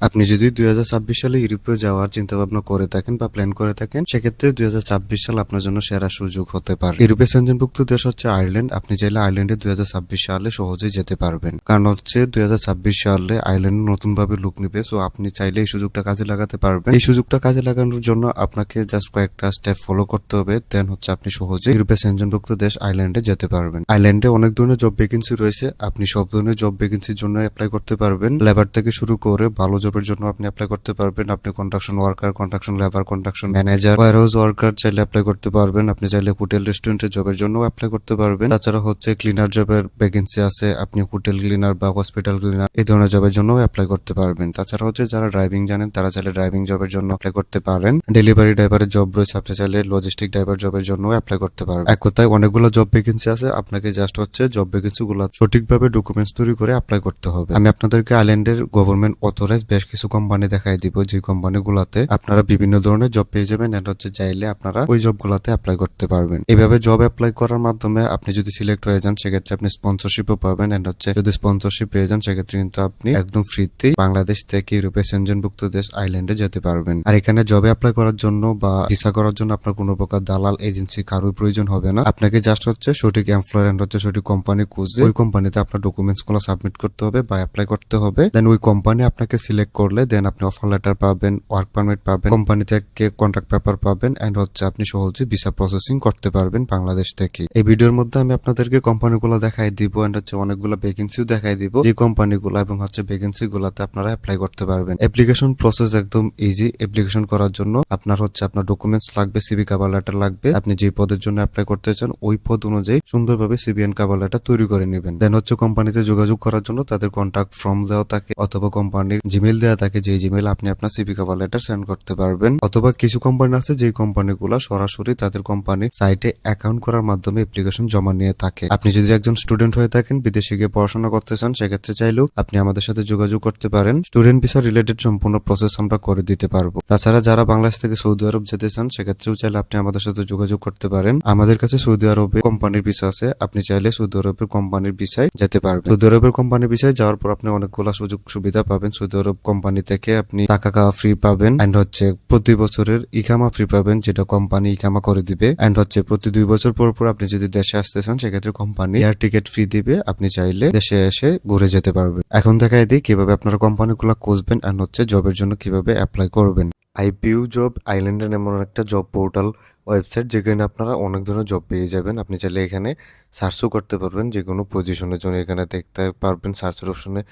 আপনি যদি দুই হাজার ছাব্বিশ সালে ইউরোপে যাওয়ার চিন্তা ভাবনা করে থাকেন বা প্ল্যান করে থাকেন, সেক্ষেত্রে দুই হাজার ছাব্বিশ সাল আপনার জন্য সেরা সুযোগ হতে পারে। ইউরোপের সেঞ্জনভুক্ত দেশ হচ্ছে আয়ারল্যান্ড। আপনি চাইলে আয়ারল্যান্ডে দুই হাজার ছাব্বিশ সালে সহজেই যেতে পারবেন। কারণ হচ্ছে দুই হাজার ছাব্বিশ সালে আয়ারল্যান্ড নতুন ভাবে লুক নিবে সো আপনি চাইলে এই সুযোগটা কাজে লাগাতে পারবেন। এই সুযোগটা কাজে লাগানোর জন্য আপনাকে জাস্ট কয়েকটা স্টেপ ফলো করতে হবে দেন হচ্ছে আপনি সহজে ইউরোপের সেঞ্জনভুক্ত দেশ আয়ারল্যান্ডে যেতে পারবেন। আয়ারল্যান্ডে অনেক ধরনের জব ভ্যাকেন্সি রয়েছে, আপনি সব ধরনের জব ভ্যাকেন্সির জন্য অ্যাপ্লাই করতে পারবেন। লেবার থেকে শুরু করে ভালো জবের জন্য আপনি অ্যাপ্লাই করতে পারবেন। আপনি construction worker construction labour construction manager warehouse worker চাইলে অ্যাপ্লাই করতে পারবেন। আপনি চাইলে হোটেল রেস্টুরেন্টের জবের জন্য অ্যাপ্লাই করতে পারবেন। তাছাড়া হচ্ছে ক্লিনার জবের ভ্যাকেন্সি আছে। আপনি হোটেল ক্লিনার বা হসপিটাল ক্লিনার এই ধরনের জবের জন্য অ্যাপ্লাই করতে পারবেন। তাছাড়া হচ্ছে যারা ড্রাইভিং জানেন, তারা চাইলে ড্রাইভিং জবের জন্য অ্যাপ্লাই করতে পারেন। ডেলিভারি ড্রাইভারের জব রয়েছে, আপনি চাইলে লজিস্টিক ড্রাইভার জবের জন্য অ্যাপ্লাই করতে পারবেন এক কথায় অনেকগুলো জব ভ্যাকেন্সি আছে। আপনাকে জাস্ট হচ্ছে জব ভ্যাকেন্সি গুলো সঠিকভাবে ডকুমেন্টস তৈরি করে অ্যাপ্লাই করতে হবে। আমি আপনাদেরকে আইল্যান্ডের গভর্নমেন্ট অথরাইজ বেশ কিছু কোম্পানি দেখাই দিব যে কোম্পানি গুলাতে আপনারা বিভিন্ন ধরনের জব পেয়ে যাবেন এটা হচ্ছে চাইলে আপনারা ওই জব গুলাতে অ্যাপ্লাই করতে পারবেন। এইভাবে জব অ্যাপ্লাই করার মাধ্যমে আপনি যদি সিলেক্ট হয়ে যান, সেক্ষেত্রে আপনি স্পন্সরশিপও পাবেন এন্ড হচ্ছে যদি স্পন্সরশিপ পেয়ে যান, সেক্ষেত্রে কিন্তু আপনি একদম ফ্রিতেই বাংলাদেশ থেকে ইউরোপে সেনজনভুক্ত দেশ আইল্যান্ডে যেতে পারবেন। আর এখানে জবে অ্যাপ্লাই করার জন্য বা ভিসা করার জন্য আপনার কোনো প্রকার দালাল এজেন্সি কারোর প্রয়োজন হবে না। আপনাকে জাস্ট হচ্ছে সঠিক এমপ্লয়ার এন্ড হচ্ছে সঠিক কোম্পানি খুঁজে ওই কোম্পানিতে আপনার ডকুমেন্টসগুলো সাবমিট করতে হবে বা অ্যাপ্লাই করতে হবে। দেন ওই কোম্পানি আপনাকে সিলেক্ট করলে দেন আপনি অফার লেটার পাবেন ওয়ার্ক পারমিট পাবেন কোম্পানি থেকে কন্ট্রাক্ট পেপার পাবেন এন্ড হচ্ছে আপনি সহজে ভিসা প্রসেসিং করতে পারবেন বাংলাদেশ থেকে। এই ভিডিওর মধ্যে আমি আপনাদেরকে কোম্পানিগুলো দেখাই দিব এন্ড হচ্ছে অনেকগুলো ভ্যাকেন্সিও দেখাই দিব। যে কোম্পানিগুলো এবং হচ্ছে ভ্যাকেন্সি গুলাতে আপনারা অ্যাপ্লাই করতে পারবেন। অ্যাপ্লিকেশন প্রসেস একদম ইজি অ্যাপ্লিকেশন করার জন্য আপনার হচ্ছে আপনার ডকুমেন্টস লাগবে সিবি কাভার লেটার লাগবে। আপনি যে পদের জন্য অ্যাপ্লাই করতে চান, ওই পদ অনুযায়ী সুন্দরভাবে সিবিএন কাভার লেটার তৈরি করে নেবেন। দেন হচ্ছে কোম্পানিতে যোগাযোগ করার জন্য তাদের কন্ট্যাক্ট ফর্ম দেওয়া থাকে অথবা কোম্পানির জিমেল দেওয়া থাকে যে জিমেল আপনি আপনার সিবি কাভার লেটার সেন্ড করতে পারবেন, অথবা কিছু কোম্পানি আছে যে কোম্পানিগুলো সরাসরি তাদের কোম্পানির সাইটে অ্যাকাউন্ট করার মাধ্যমে অ্যাপ্লিকেশন জমা নিয়ে থাকে। আপনি যদি একজন স্টুডেন্ট হয়ে থাকেন, বিদেশে গিয়ে পড়াশোনা করতে চান, সেক্ষেত্রে চাইলেও আপনি আমাদের সাথে যোগাযোগ করতে পারেন। স্টুডেন্ট ভিসা রিলেটেড সম্পূর্ণ প্রসেস আমরা করে দিতে পারব। তাছাড়া যারা বাংলাদেশ থেকে সৌদি আরব যেতে চান, সেক্ষেত্রেও চাইলে আপনি আমাদের সাথে যোগাযোগ করতে পারেন। আমাদের কাছে সৌদি আরবে কোম্পানির ভিসা আছে, আপনি চাইলে সৌদি আরবের কোম্পানির ভিসায় যেতে পারবেন। সৌদি আরবের কোম্পানির ভিসায় যাওয়ার পর আপনি অনেকগুলো সুযোগ সুবিধা পাবেন সৌদি আরব কোম্পানি থেকে আপনি টাকা ফ্রি পাবেন এন্ড হচ্ছে প্রতি বছরের ইকামা ফ্রি পাবেন যেটা কোম্পানি ইকামা করে দিবে এন্ড হচ্ছে প্রতি দুই বছর পর পর আপনি যদি দেশে আসতে চান, সেক্ষেত্রে কোম্পানি এয়ার টিকিট ফ্রি দিবে। আপনি চাইলে দেশে এসে ঘুরে যেতে পারবেন। এখন দেখাই দিই কীভাবে আপনারা কোম্পানিগুলো খুঁজবেন এন্ড হচ্ছে জবের জন্য কীভাবে অ্যাপ্লাই করবেন। আইপিইউ জব আইল্যান্ডের এমন একটা জব পোর্টাল ওয়েবসাইট যেখানে আপনারা অনেক ধরনের জব পেয়ে যাবেন। আপনি চাইলে এখানে সার্চও করতে পারবেন। যে কোনো পজিশনের জন্য এখানে দেখতে পারবেন। সার্চের অপশনে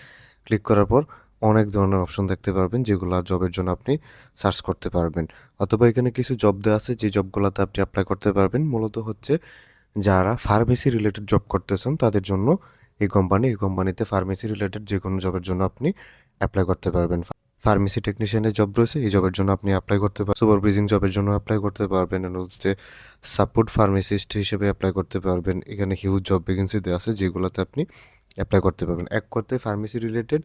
ক্লিক করার পর অনেক ধরনের অপশন দেখতে পারবেন, যেগুলো জবের জন্য আপনি সার্চ করতে পারবেন। অথবা এখানে কিছু জব দেওয়া আছে, যে জবগুলোতে আপনি অ্যাপ্লাই করতে পারবেন। মূলত হচ্ছে যারা ফার্মেসি রিলেটেড জব করতেছেন, তাদের জন্য এই কোম্পানি এই কোম্পানিতে ফার্মেসি রিলেটেড যে কোনো জবের জন্য আপনি অ্যাপ্লাই করতে পারবেন। ফার্মেসি টেকনিশিয়ানের জব রয়েছে, এই জবের জন্য আপনি অ্যাপ্লাই করতে পারবেন সুপারভাইজিং জবের জন্য অ্যাপ্লাই করতে পারবেন। হচ্ছে সাপোর্ট ফার্মেসিস্ট হিসেবে অ্যাপ্লাই করতে পারবেন। এখানে হিউজ জব ভ্যাকেন্সি দেওয়া আছে, যেগুলোতে আপনি অ্যাপ্লাই করতে পারবেন। এক করতে ফার্মেসি রিলেটেড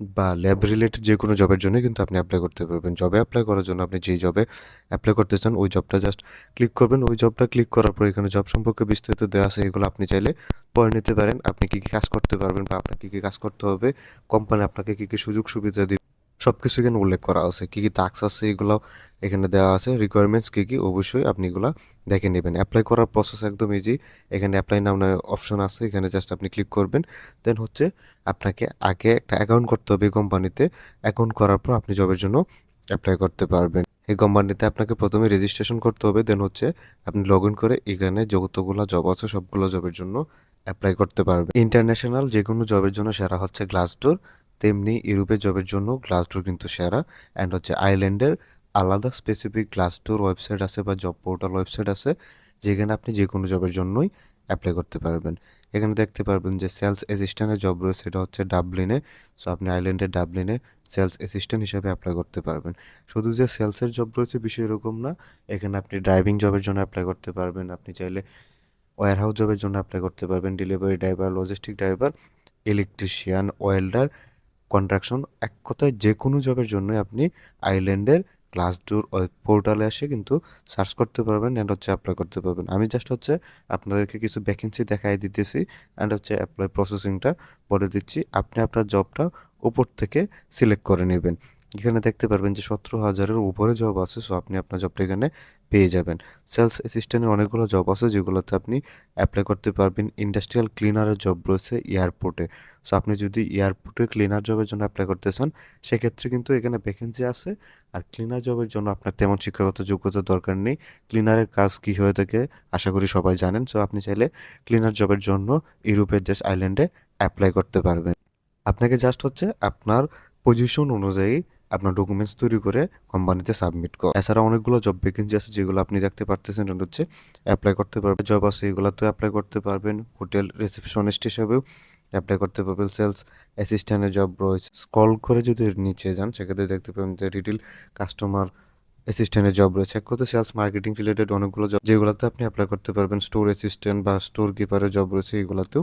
বা ল্যাব রিলেটেড যে কোনো জবের জন্য কিন্তু আপনি অ্যাপ্লাই করতে পারবেন। জবে অ্যাপ্লাই করার জন্য আপনি যে জবে অ্যাপ্লাই করতে চান, ওই জবটা জাস্ট ক্লিক করবেন। ওই জবটা ক্লিক করার পর এখানে জব সম্পর্কে বিস্তারিত দেওয়া আছে, এগুলো আপনি চাইলে পড়ে নিতে পারেন। আপনি কী কী কাজ করতে পারবেন বা আপনার কী কী কাজ করতে হবে কোম্পানি আপনাকে কী কী সুযোগ সুবিধা দিবে। সব কিছু এখানে উল্লেখ করা আছে। কী কী টাস্ক আছে এগুলো এখানে দেওয়া আছে। রিকোয়ারমেন্টস কী কী? অবশ্যই আপনি এগুলো দেখে নেবেন। অ্যাপ্লাই করার প্রসেস একদম ইজি এখানে অ্যাপ্লাই নাম অপশন আছে। এখানে জাস্ট আপনি ক্লিক করবেন। দেন হচ্ছে আপনাকে আগে একটা অ্যাকাউন্ট করতে হবে কোম্পানিতে অ্যাকাউন্ট করার পর আপনি জবের জন্য অ্যাপ্লাই করতে পারবেন। এই কোম্পানিতে আপনাকে প্রথমে রেজিস্ট্রেশন করতে হবে। দেন হচ্ছে আপনি লগ ইন করে এখানে যতগুলো জব আছে সবগুলো জবের জন্য অ্যাপ্লাই করতে পারবেন। ইন্টারন্যাশনাল যে কোনো জবের জন্য সেরা হচ্ছে গ্লাসডোর তেমনি ইউরোপের জবের জন্য গ্লাস গ্লাসডোর কিন্তু সেরা অ্যান্ড হচ্ছে আইল্যান্ডের আলাদা স্পেসিফিক গ্লাস গ্লাসডোর ওয়েবসাইট আছে বা জব পোর্টাল ওয়েবসাইট আছে, যেখানে আপনি যে কোনো জবের জন্যই অ্যাপ্লাই করতে পারবেন। এখানে দেখতে পারবেন যে সেলস অ্যাসিস্ট্যান্টের জব রয়েছে সেটা হচ্ছে ডাবলিনে সো আপনি আইল্যান্ডের ডাবলিনে সেলস অ্যাসিস্ট্যান্ট হিসেবে অ্যাপ্লাই করতে পারবেন। শুধু যে সেলসের জব রয়েছে বিষয় এরকম না, এখানে আপনি ড্রাইভিং জবের জন্য অ্যাপ্লাই করতে পারবেন। আপনি চাইলে ওয়ার হাউস জবের জন্য অ্যাপ্লাই করতে পারবেন। Delivery driver logistic driver electrician welder construction এক কথায় যে কোনো জবের জন্যই আপনি আইল্যান্ডের ক্লাস ডোর ওই পোর্টালে এসে কিন্তু সার্চ করতে পারবেন অ্যান্ড হচ্ছে অ্যাপ্লাই করতে পারবেন। আমি জাস্ট হচ্ছে আপনাদেরকে কিছু ভ্যাকেন্সি দেখাই দিতেছি অ্যান্ড হচ্ছে অ্যাপ্লাই প্রসেসিংটা বলে দিচ্ছি। আপনি আপনার জবটা উপর থেকে সিলেক্ট করে নেবেন। এখানে দেখতে পারবেন যে সতেরো হাজারের উপরে জব আছে সো আপনি আপনার জবটা এখানে পেয়ে যাবেন। সেলস অ্যাসিস্ট্যান্টের অনেকগুলো জব আছে, যেগুলোতে আপনি অ্যাপ্লাই করতে পারবেন। ইন্ডাস্ট্রিয়াল ক্লিনারের জব রয়েছে এয়ারপোর্টে সো আপনি যদি এয়ারপোর্টে ক্লিনার জবের জন্য অ্যাপ্লাই করতে চান, সেক্ষেত্রে কিন্তু এখানে ভ্যাকেন্সি আছে। আর ক্লিনার জবের জন্য আপনার তেমন শিক্ষাগত যোগ্যতা দরকার নেই। ক্লিনারের কাজ কী হয়ে থাকে, আশা করি সবাই জানেন। সো আপনি চাইলে ক্লিনার জবের জন্য ইউরোপের দেশ আইল্যান্ডে অ্যাপ্লাই করতে পারবেন। আপনাকে জাস্ট হচ্ছে আপনার পজিশন অনুযায়ী আপনার ডকুমেন্টস তৈরি করে কোম্পানিতে সাবমিট কর। এছাড়া অনেকগুলো জব ভ্যাকেন্সি আছে যেগুলো আপনি দেখতে পারতেছেন এটা হচ্ছে অ্যাপ্লাই করতে পারবেন। জব আছে এগুলোতেও অ্যাপ্লাই করতে পারবেন। হোটেল রিসেপশনিস্ট হিসেবেও অ্যাপ্লাই করতে পারবেন। সেলস অ্যাসিস্ট্যান্টের জব রয়েছে। স্ক্রল করে যদি নিচে যান, সেক্ষেত্রে দেখতে পাবেন যে রিটেল কাস্টমার অ্যাসিস্ট্যান্টের জব রয়েছে। এক কথা সেলস মার্কেটিং রিলেটেড অনেকগুলো জব যেগুলোতে আপনি অ্যাপ্লাই করতে পারবেন। স্টোর অ্যাসিস্ট্যান্ট বা স্টোর কিপারের জব রয়েছে, এগুলোতেও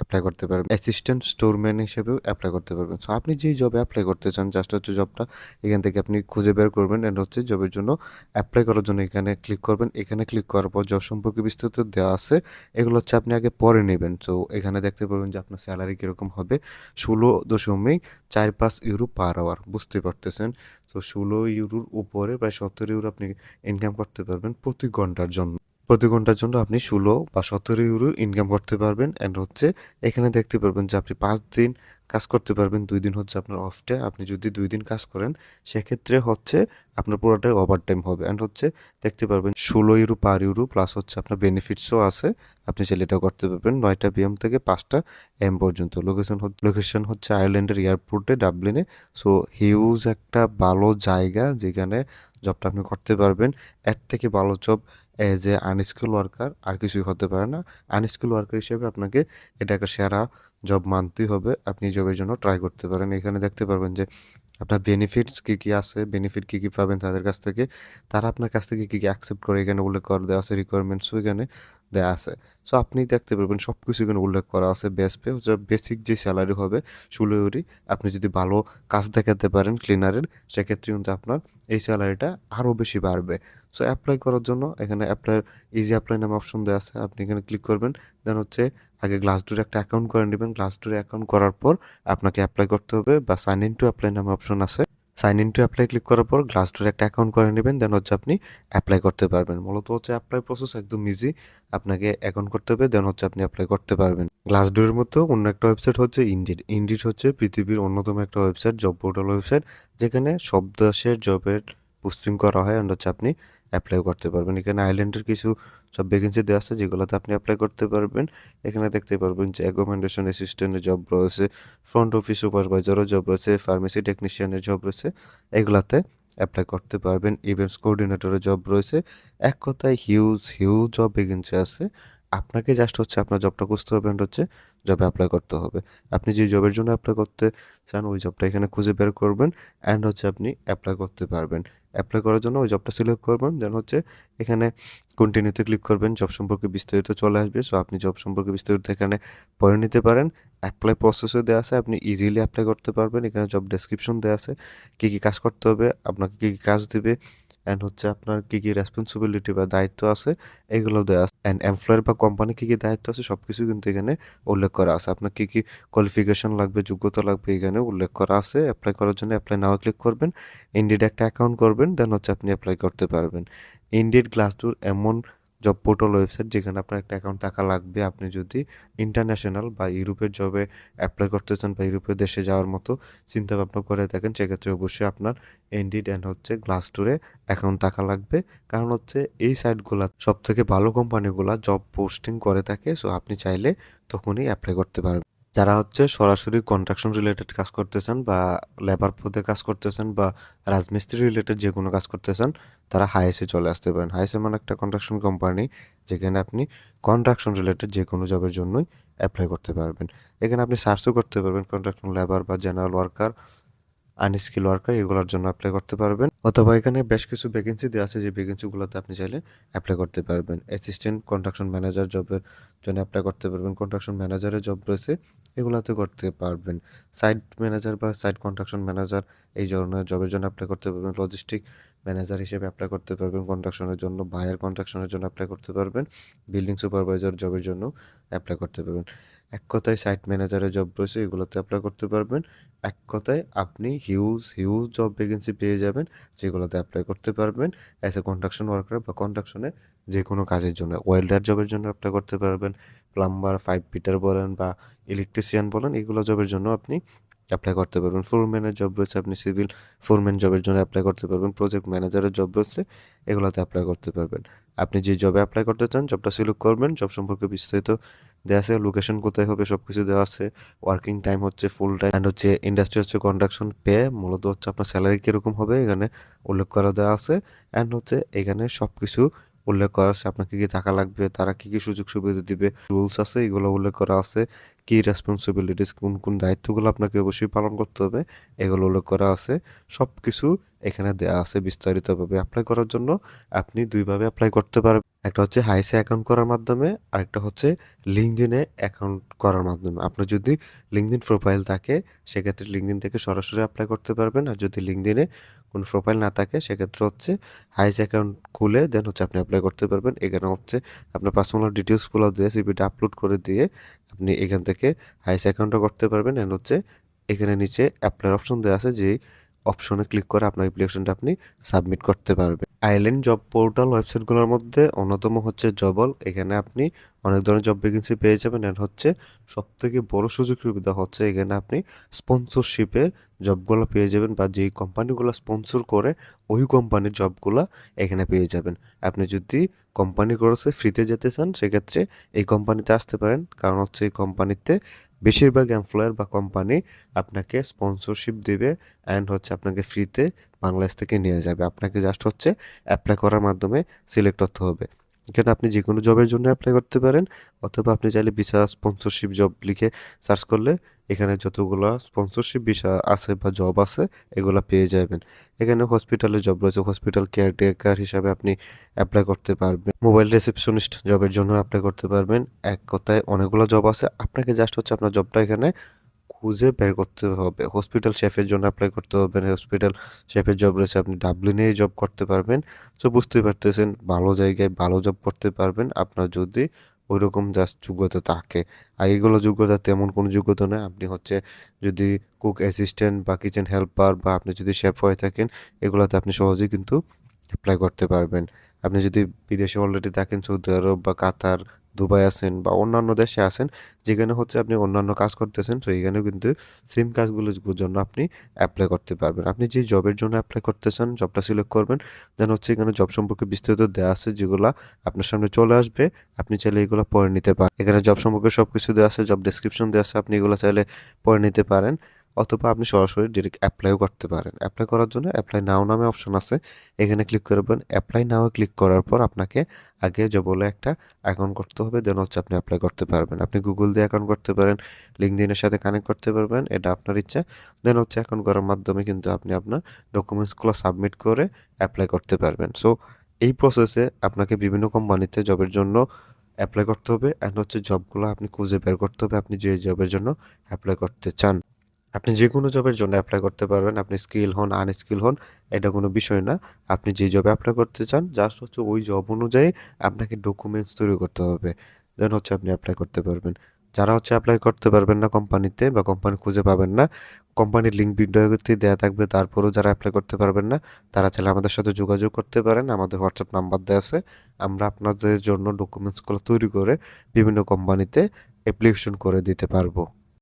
অ্যাপ্লাই করতে পারবেন। অ্যাসিস্ট্যান্ট স্টোরম্যান হিসেবেও অ্যাপ্লাই করতে পারবেন। সো আপনি যেই জবে অ্যাপ্লাই করতে চান জাস্ট হচ্ছে জবটা এখান থেকে আপনি খুঁজে বের করবেন এটা হচ্ছে জবের জন্য অ্যাপ্লাই করার জন্য এখানে ক্লিক করবেন। এখানে ক্লিক করার পর জব সম্পর্কে বিস্তারিত দেওয়া আছে। এগুলো হচ্ছে আপনি আগে পরে নেবেন। সো এখানে দেখতে পারবেন যে আপনার স্যালারি কীরকম হবে। ষোলো দশমিক চার পাঁচ ইউরো পার আওয়ার বুঝতে পারতেছেন? তো ষোলো ইউরোর উপরে প্রায় সত্তর ইউরো আপনি ইনকাম করতে পারবেন প্রতি ঘণ্টার জন্য। প্রতি ঘণ্টার জন্য আপনি ষোলো বা সতেরো ইউরো ইনকাম করতে পারবেন অ্যান্ড হচ্ছে এখানে দেখতে পারবেন যে আপনি পাঁচ দিন কাজ করতে পারবেন, দুই দিন হচ্ছে আপনার অফ ডে আপনি যদি দুই দিন কাজ করেন, সেক্ষেত্রে হচ্ছে আপনার পুরোটাই ওভার টাইম হবে অ্যান্ড হচ্ছে দেখতে পারবেন ষোলো ইউরো পার ইউরো প্লাস হচ্ছে আপনার বেনিফিটসও আছে, আপনি চাইলে এটাও করতে পারবেন। নয়টা পিএম থেকে পাঁচটা এম পর্যন্ত। লোকেশন লোকেশন হচ্ছে আয়ারল্যান্ডের এয়ারপোর্টে ডাবলিনে সো হিউজ একটা ভালো জায়গা যেখানে জবটা আপনি করতে পারবেন। এর থেকে ভালো job as a unskill worker আর কিছুই হতে পারে না। আনস্কিল ওয়ার্কার হিসেবে আপনাকে এটা একটা সেরা জব মানতেই হবে। আপনি জবের জন্য ট্রাই করতে পারেন। এখানে দেখতে পারবেন যে আপনার বেনিফিটস কী কী আছে বেনিফিট কী কী পাবেন তাদের কাছ থেকে। তারা আপনার কাছ থেকে কী কী অ্যাকসেপ্ট করে এখানে উল্লেখ করে দেওয়া আছে রিকোয়ারমেন্টসও এখানে দেওয়া আছে। সো আপনি দেখতে পারবেন সব কিছু এখানে উল্লেখ করা আছে বেস পে বেসিক যে স্যালারি হবে ষোলোরি আপনি যদি ভালো কাজ দেখাতে পারেন ক্লিনারের সেক্ষেত্রে কিন্তু আপনার এই স্যালারিটা আরও বেশি বাড়বে। সো অ্যাপ্লাই করার জন্য এখানে অ্যাপ্লাই ইজি অ্যাপ্লাই নামে অপশন দেওয়া আছে। আপনি এখানে ক্লিক করবেন দেন হচ্ছে আগে গ্লাস ডোরে একটা অ্যাকাউন্ট করে নেবেন। গ্লাস ডোরে অ্যাকাউন্ট করার পর আপনাকে অ্যাপ্লাই করতে হবে বা সাইন ইন টু অ্যাপ্লাই নামে অপশন আছে। Sign in to apply click করার পর গ্লাস ডোরে একটা অ্যাকাউন্ট করে নেবেন দেন হচ্ছে আপনি অ্যাপ্লাই করতে পারবেন। মূলত হচ্ছে অ্যাপ্লাই প্রসেস একদম ইজি আপনাকে অ্যাকাউন্ট করতে হবে দেন হচ্ছে আপনি অ্যাপ্লাই করতে পারবেন। গ্লাস ডোরের মতো অন্য একটা ওয়েবসাইট হচ্ছে ইন্ডিড ইন্ডিড হচ্ছে পৃথিবীর অন্যতম একটা ওয়েবসাইট জব পোর্টাল ওয়েবসাইট যেখানে সব দেশের জবের পোস্টিং করা হয় অ্যান্ড হচ্ছে আপনি অ্যাপ্লাই করতে পারবেন। এখানে আইল্যান্ডের কিছু সব ভ্যাকেন্সি দেওয়া আছে, যেগুলোতে আপনি অ্যাপ্লাই করতে পারবেন। এখানে দেখতে পারবেন যে অ্যাকোমোডেশন অ্যাসিস্ট্যান্টের জব রয়েছে ফ্রন্ট অফিস সুপারভাইজারও জব রয়েছে ফার্মেসি টেকনিশিয়ানের জব রয়েছে, এগুলাতে অ্যাপ্লাই করতে পারবেন। ইভেন্টস কোঅর্ডিনেটরের জব রয়েছে। এক কথায় হিউজ হিউজ জব ভ্যাকেন্সি আছে। আপনাকে জাস্ট হচ্ছে আপনার জবটা খুঁজতে হবে অ্যান্ড হচ্ছে জবে অ্যাপ্লাই করতে হবে। আপনি যে জবের জন্য অ্যাপ্লাই করতে চান, ওই জবটা এখানে খুঁজে বের করবেন অ্যান্ড হচ্ছে আপনি অ্যাপ্লাই করতে পারবেন। অ্যাপ্লাই করার জন্য ওই জবটা সিলেক্ট করবেন দেন হচ্ছে এখানে কন্টিনিউতে ক্লিক করবেন জব সম্পর্কে বিস্তারিত চলে আসবে। সো আপনি জব সম্পর্কে বিস্তারিত এখানে পড়ে নিতে পারেন। অ্যাপ্লাই প্রসেসও দেওয়া আছে, আপনি ইজিলি অ্যাপ্লাই করতে পারবেন। এখানে জব ডেসক্রিপশন দেওয়া আছে, কী কী কাজ করতে হবে, আপনাকে কী কী কাজ দেবে অ্যান্ড হচ্ছে আপনার কী কী রেসপন্সিবিলিটি বা দায়িত্ব আছে, এগুলো দেওয়া আছে। অ্যান্ড এমপ্লয়ার বা কোম্পানি কী কী দায়িত্ব আছে সব কিছু কিন্তু এখানে উল্লেখ করা আছে। আপনার কী কী কোয়ালিফিকেশন লাগবে, যোগ্যতা লাগবে, এখানে উল্লেখ করা আছে। অ্যাপ্লাই করার জন্য অ্যাপ্লাই নাও ক্লিক করবেন। ইন্ডিড একটা অ্যাকাউন্ট করবেন দেন হচ্ছে আপনি অ্যাপ্লাই করতে পারবেন। ইন্ডিড গ্লাসডোর এমন জব পোর্টাল ওয়েবসাইট যেখানে আপনার একটা অ্যাকাউন্ট থাকা লাগবে। আপনি যদি ইন্টারন্যাশনাল বা ইউরোপের জবে অ্যাপ্লাই করতে চান বা ইউরোপের দেশে যাওয়ার মতো চিন্তা ভাবনা করে থাকেন, সেক্ষেত্রে অবশ্যই আপনার এনডিড অ্যান্ড হচ্ছে গ্লাস টুরে অ্যাকাউন্ট থাকা লাগবে। কারণ হচ্ছে এই সাইটগুলো সব থেকে ভালো কোম্পানিগুলো জব পোস্টিং করে থাকে সো আপনি চাইলে তখনই অ্যাপ্লাই করতে পারবেন। যারা হচ্ছে সরাসরি কন্ট্রাকশন রিলেটেড কাজ করতেছেন বা লেবার পদে কাজ করতেছেন বা রাজমিস্ত্রি রিলেটেড যে কোনো কাজ করতেছেন, তারা হাইসে চলে আসতে পারেন। হাইসে মানে একটা কন্ট্রাকশন কোম্পানি যেখানে আপনি কন্ট্রাকশন রিলেটেড যে কোনো জবের জন্যই অ্যাপ্লাই করতে পারবেন। এখানে আপনি সার্চও করতে পারবেন কন্ট্রাকশন লেবার বা জেনারেল ওয়ার্কার আনস্কিল ওয়ার্কার এগুলোর জন্য অ্যাপ্লাই করতে পারবেন। অথবা এখানে বেশ কিছু ভ্যাকেন্সি দেওয়া আছে, যে ভ্যাকেন্সিগুলোতে আপনি চাইলে অ্যাপ্লাই করতে পারবেন। অ্যাসিস্ট্যান্ট কন্ট্রাকশন ম্যানেজার জবের জন্য অ্যাপ্লাই করতে পারবেন। কন্ট্রাকশন ম্যানেজারের জব রয়েছে এগুলোতে করতে পারবেন। সাইট ম্যানেজার বা সাইট কন্ট্রাকশন ম্যানেজার, এই ধরনের জবের জন্য অ্যাপ্লাই করতে পারবেন। লজিস্টিক ম্যানেজার হিসেবে অ্যাপ্লাই করতে পারবেন। কন্ট্রাকশনের জন্য বায়ার কন্ট্রাকশনের জন্য অ্যাপ্লাই করতে পারবেন। বিল্ডিং সুপারভাইজার জবের জন্য অ্যাপ্লাই করতে পারবেন। এক কথায় সাইট ম্যানেজারের জব রয়েছে, এগুলোতে অ্যাপ্লাই করতে পারবেন। এক কথায় আপনি হিউজ হিউজ জব ভ্যাকেন্সি পেয়ে যাবেন, যেগুলোতে অ্যাপ্লাই করতে পারবেন। অ্যাজ এ কন্ট্রাকশন ওয়ার্কার বা কন্ট্রাকশনে যে কোনো কাজের জন্য ওয়েল্ডার জবের জন্য অ্যাপ্লাই করতে পারবেন। প্লাম্বার ফাইভ পিটার বলেন বা ইলেকট্রিশিয়ান বলেন, এগুলো জবের জন্য আপনি অ্যাপ্লাই করতে পারবেন। ফোরম্যানের জব রয়েছে, আপনি সিভিল ফোরম্যান জবের জন্য অ্যাপ্লাই করতে পারবেন। প্রজেক্ট ম্যানেজারের জব রয়েছে, এগুলোতে অ্যাপ্লাই করতে পারবেন। আপনি যে জবে অ্যাপ্লাই করতে চান জবটা সিলেক্ট করবেন। জব সম্পর্কে বিস্তারিত দেওয়া আছে লোকেশন কোথায় হবে সব কিছু দেওয়া আছে। ওয়ার্কিং টাইম হচ্ছে ফুল টাইম অ্যান্ড হচ্ছে ইন্ডাস্ট্রি হচ্ছে কন্ডাকশন পে মূলত হচ্ছে আপনার স্যালারি কীরকম হবে এখানে উল্লেখ করা দেওয়া আছে। অ্যান্ড হচ্ছে এখানে সব কিছু উল্লেখ করা আছে, আপনাকে কি টাকা লাগবে, তারা কি কি সুযোগ সুবিধা দিবে রুলস আছে, এগুলো উল্লেখ করা আছে। কি রেসপন্সিবিলিটিস কোন কোন দায়িত্বগুলো আপনাকে অবশ্যই পালন করতে হবে, এগুলো উল্লেখ করা আছে। সব কিছু এখানে দেওয়া আছে বিস্তারিতভাবে অ্যাপ্লাই করার জন্য। আপনি দুইভাবে অ্যাপ্লাই করতে পারবেন। একটা হচ্ছে হাইসে অ্যাকাউন্ট করার মাধ্যমে, আরেকটা হচ্ছে লিঙ্কডিনে অ্যাকাউন্ট করার মাধ্যমে। আপনার যদি লিঙ্কডিন প্রোফাইল থাকে, সেক্ষেত্রে লিঙ্কডিন থেকে সরাসরি অ্যাপ্লাই করতে পারবেন। আর যদি লিঙ্কডিনে কোনো প্রোফাইল না থাকে, সেক্ষেত্রে হচ্ছে হাইস অ্যাকাউন্ট খুলে দেন হচ্ছে আপনি অ্যাপ্লাই করতে পারবেন। এখানে হচ্ছে আপনার পার্সোনাল ডিটেলসগুলো দিয়ে সিভিটা আপলোড করে দিয়ে আপনি এখান থেকে হাইস অ্যাকাউন্টও করতে পারবেন অ্যান্ড হচ্ছে এখানে নিচে অ্যাপ্লাই অপশন দেওয়া আছে যে অপশনে ক্লিক করে আপনার অ্যাপ্লিকেশনটা আপনি সাবমিট করতে পারবেন। আইল্যান্ড জব পোর্টাল ওয়েবসাইটগুলোর মধ্যে অন্যতম হচ্ছে জবল এখানে আপনি অনেক ধরনের জব ভ্যাকেন্সি পেয়ে যাবেন। এন্ড হচ্ছে সব থেকে বড় সুযোগ সুবিধা হচ্ছে এখানে আপনি স্পন্সরশিপের জবগুলো পেয়ে যাবেন বা যেই কোম্পানিগুলো স্পন্সর করে ওই কোম্পানির জবগুলো এখানে পেয়ে যাবেন। আপনি যদি কোম্পানি করেছে ফ্রিতে যেতে চান, সেক্ষেত্রে এই কোম্পানিতে আসতে পারেন। কারণ হচ্ছে এই কোম্পানিতে বেশিরভাগ এমপ্লয়ার বা কোম্পানি আপনাকে স্পন্সরশিপ দেবে অ্যান্ড হচ্ছে আপনাকে ফ্রিতে বাংলাদেশ থেকে নিয়ে যাবে। আপনাকে জাস্ট হচ্ছে অ্যাপ্লাই করার মাধ্যমে সিলেক্ট করতে হবে। এখানে আপনি যে কোনো জবের জন্য অ্যাপ্লাই করতে পারেন, অথবা আপনি চাইলে ভিসা স্পন্সরশিপ জব লিখে সার্চ করলে এখানে যতগুলো স্পন্সরশিপ ভিসা আছে বা জব আছে, এগুলো পেয়ে যাবেন। এখানে হসপিটালে জব রয়েছে হসপিটাল কেয়ারটেকার হিসাবে আপনি অ্যাপ্লাই করতে পারবেন। মোবাইল রিসেপশনিস্ট জবের জন্য অ্যাপ্লাই করতে পারবেন। এক কথায় অনেকগুলো জব আছে। আপনাকে জাস্ট হচ্ছে আপনার জবটা এখানে খুঁজে বের করতে হবে। হসপিটাল শেফের জন্য অ্যাপ্লাই করতে হবে। হসপিটাল শেফের জব রয়েছে, আপনি ডাবলিনে জব করতে পারবেন। সো বুঝতেই পারতেছেন, ভালো জায়গায় ভালো জব করতে পারবেন। আপনার যদি ওইরকম জাস্ট যোগ্যতা থাকে। আর এগুলো যোগ্যতা তেমন কোনো যোগ্যতা নয়। আপনি হচ্ছে যদি কুক অ্যাসিস্ট্যান্ট বা কিচেন হেল্পার বা আপনি যদি শেফ হয়ে থাকেন, এগুলোতে আপনি সহজেই কিন্তু অ্যাপ্লাই করতে পারবেন। আপনি যদি বিদেশে অলরেডি থাকেন, সৌদি আরব বা কাতার দুবাই আছেন বা অন্যান্য দেশে আছেন, যেখানে হচ্ছে আপনি অন্যান্য কাজ করতেছেন তো এখানেও কিন্তু সেম কাজগুলোর জন্য আপনি অ্যাপ্লাই করতে পারবেন। আপনি যে জবের জন্য অ্যাপ্লাই করতেছেন জবটা সিলেক্ট করবেন দেন হচ্ছে এখানে জব সম্পর্কে বিস্তারিত দেওয়া আছে যেগুলো আপনার সামনে চলে আসবে, আপনি চাইলে এগুলো পড়ে নিতে পারেন। এখানে জব সম্পর্কে সব কিছু দেওয়া আছে জব ডেসক্রিপশন দেওয়া আছে, আপনি এগুলো চাইলে পড়ে নিতে পারেন। অথবা আপনি সরাসরি ডিরেক্ট অ্যাপ্লাইও করতে পারেন। অ্যাপ্লাই করার জন্য অ্যাপ্লাই নাও নামে অপশন আছে। এখানে ক্লিক করবেন অ্যাপ্লাই নাও ক্লিক করার পর আপনাকে আগে যে বলে একটা অ্যাকাউন্ট করতে হবে দেন হচ্ছে আপনি অ্যাপ্লাই করতে পারবেন। আপনি গুগল দিয়ে অ্যাকাউন্ট করতে পারেন লিঙ্কডিনের সাথে কানেক্ট করতে পারবেন, এটা আপনার ইচ্ছা। দেন হচ্ছে অ্যাকাউন্ট করার মাধ্যমে কিন্তু আপনি আপনার ডকুমেন্টসগুলো সাবমিট করে অ্যাপ্লাই করতে পারবেন। সো এই প্রসেসে আপনাকে বিভিন্ন কোম্পানিতে জবের জন্য অ্যাপ্লাই করতে হবে। অ্যান্ড হচ্ছে জবগুলো আপনি খুঁজে বের করতে হবে, আপনি যে জবের জন্য অ্যাপ্লাই করতে চান। আপনি যে কোনো জবের জন্য অ্যাপ্লাই করতে পারবেন। আপনি স্কিল হন আনস্কিল হন, এটা কোনো বিষয় না। আপনি যে জবে অ্যাপ্লাই করতে চান জাস্ট হচ্ছে ওই জব অনুযায়ী আপনাকে ডকুমেন্টস তৈরি করতে হবে। দেন হচ্ছে আপনি অ্যাপ্লাই করতে পারবেন। যারা হচ্ছে অ্যাপ্লাই করতে পারবেন না কোম্পানিতে বা কোম্পানি খুঁজে পাবেন না কোম্পানির লিঙ্ক ভিডিওতে দেওয়া থাকবে, তারপরেও যারা অ্যাপ্লাই করতে পারবেন না, তারা চাইলে আমাদের সাথে যোগাযোগ করতে পারেন। আমাদের হোয়াটসঅ্যাপ নাম্বার দেওয়া আছে। আমরা আপনাদের জন্য ডকুমেন্টসগুলো তৈরি করে বিভিন্ন কোম্পানিতে অ্যাপ্লিকেশন করে দিতে পারব।